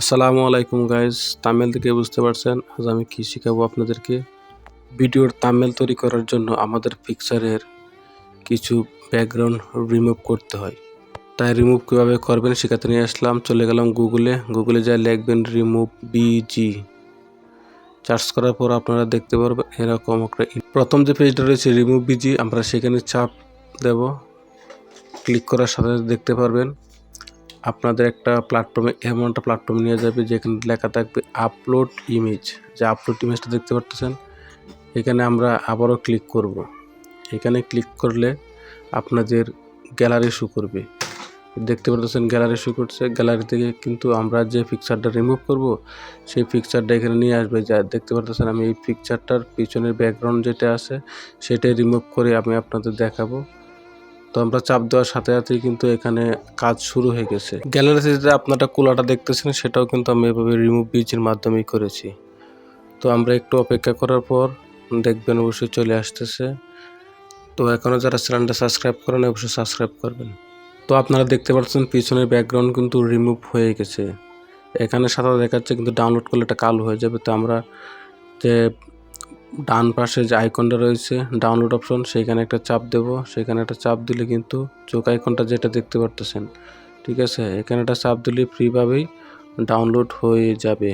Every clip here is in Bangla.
আসসালামু আলাইকুম গাইজ তামিল থেকে বুঝতে পারছেন, আজ আমি কী শেখাবো আপনাদেরকে? ভিডিওর তামিল তৈরি করার জন্য আমাদের পিকচারের কিছু ব্যাকগ্রাউন্ড রিমুভ করতে হয়। তাই রিমুভ কীভাবে করবেন শেখাতে নিয়ে আসলাম, চলে গেলাম গুগলে গুগলে যা লিখবেন রিমুভ বিজি সার্চ করার পর আপনারা দেখতে পারবেন এরকম একটা প্রথম যে পেজটা রয়েছে রিমুভ বিজি আমরা সেখানে চাপ দেব। ক্লিক করার সাথে দেখতে পারবেন। আপনাদের একটা প্ল্যাটফর্মে এমন একটা প্ল্যাটফর্ম নিয়ে যাবে যেখানে লেখা থাকবে আপলোড ইমেজ যে আপলোড ইমেজটা দেখতে পারতেছেন, এখানে আমরা আবারও ক্লিক করব। এখানে ক্লিক করলে আপনাদের গ্যালারি শো করবে। দেখতে পারতেছেন গ্যালারি শো করছে। গ্যালারি থেকে কিন্তু আমরা যে পিকচারটা রিমুভ করব, সেই পিকচারটা এখানে নিয়ে আসবে। যা দেখতে পারতেছেন আমি এই পিকচারটার পিছনের ব্যাকগ্রাউন্ড যেটা আছে, সেটাই রিমুভ করে আমি আপনাদের দেখাবো। তো আমরা চাপ দেওয়ার সাথে সাথেই কিন্তু এখানে কাজ শুরু হয়ে গেছে। গ্যালারিতে যে আপনারা কুলাটা দেখতেছেন, সেটাও কিন্তু আমি এভাবে রিমুভ বিচের মাধ্যমেই করেছি। তো আমরা একটু অপেক্ষা করার পর দেখবেন অবশ্যই চলে আসতেছে। তো এখনও যারা চ্যানেলটা সাবস্ক্রাইব করেন, অবশ্যই সাবস্ক্রাইব করবেন। তো আপনারা দেখতে পাচ্ছেন পিছনের ব্যাকগ্রাউন্ড কিন্তু রিমুভ হয়ে গেছে। এখানে সাদা দেখাচ্ছে কিন্তু ডাউনলোড করলে এটা কালো হয়ে যাবে। তো আমরা যে ডান পাশে যে আইকনটা রয়েছে ডাউনলোড অপশন সেইখানে একটা চাপ দেব। সেখানে একটা চাপ দিলে কিন্তু চোখ আইকনটা যেটা দেখতে পারতেছেন, ঠিক আছে? এখানে একটা চাপ দিলে ফ্রিভাবেই ডাউনলোড হয়ে যাবে,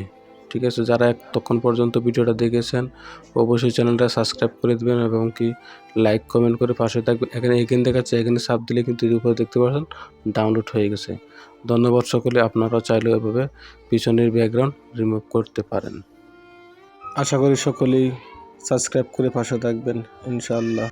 ঠিক আছে? যারা এতক্ষণ পর্যন্ত ভিডিওটা দেখেছেন, অবশ্যই চ্যানেলটা সাবস্ক্রাইব করে দেবেন এবং কি লাইক কমেন্ট করে পাশে থাকবেন। এখানে এখানে দেখাচ্ছে, এখানে চাপ দিলে কিন্তু এর উপরে দেখতে পাচ্ছেন ডাউনলোড হয়ে গেছে। ধন্যবাদ সকলে আপনারা চাইলেও এভাবে পিছনের ব্যাকগ্রাউন্ড রিমুভ করতে পারেন। আশা করি সকলেই সাবস্ক্রাইব করে পাশে থাকবেন ইনশাআল্লাহ।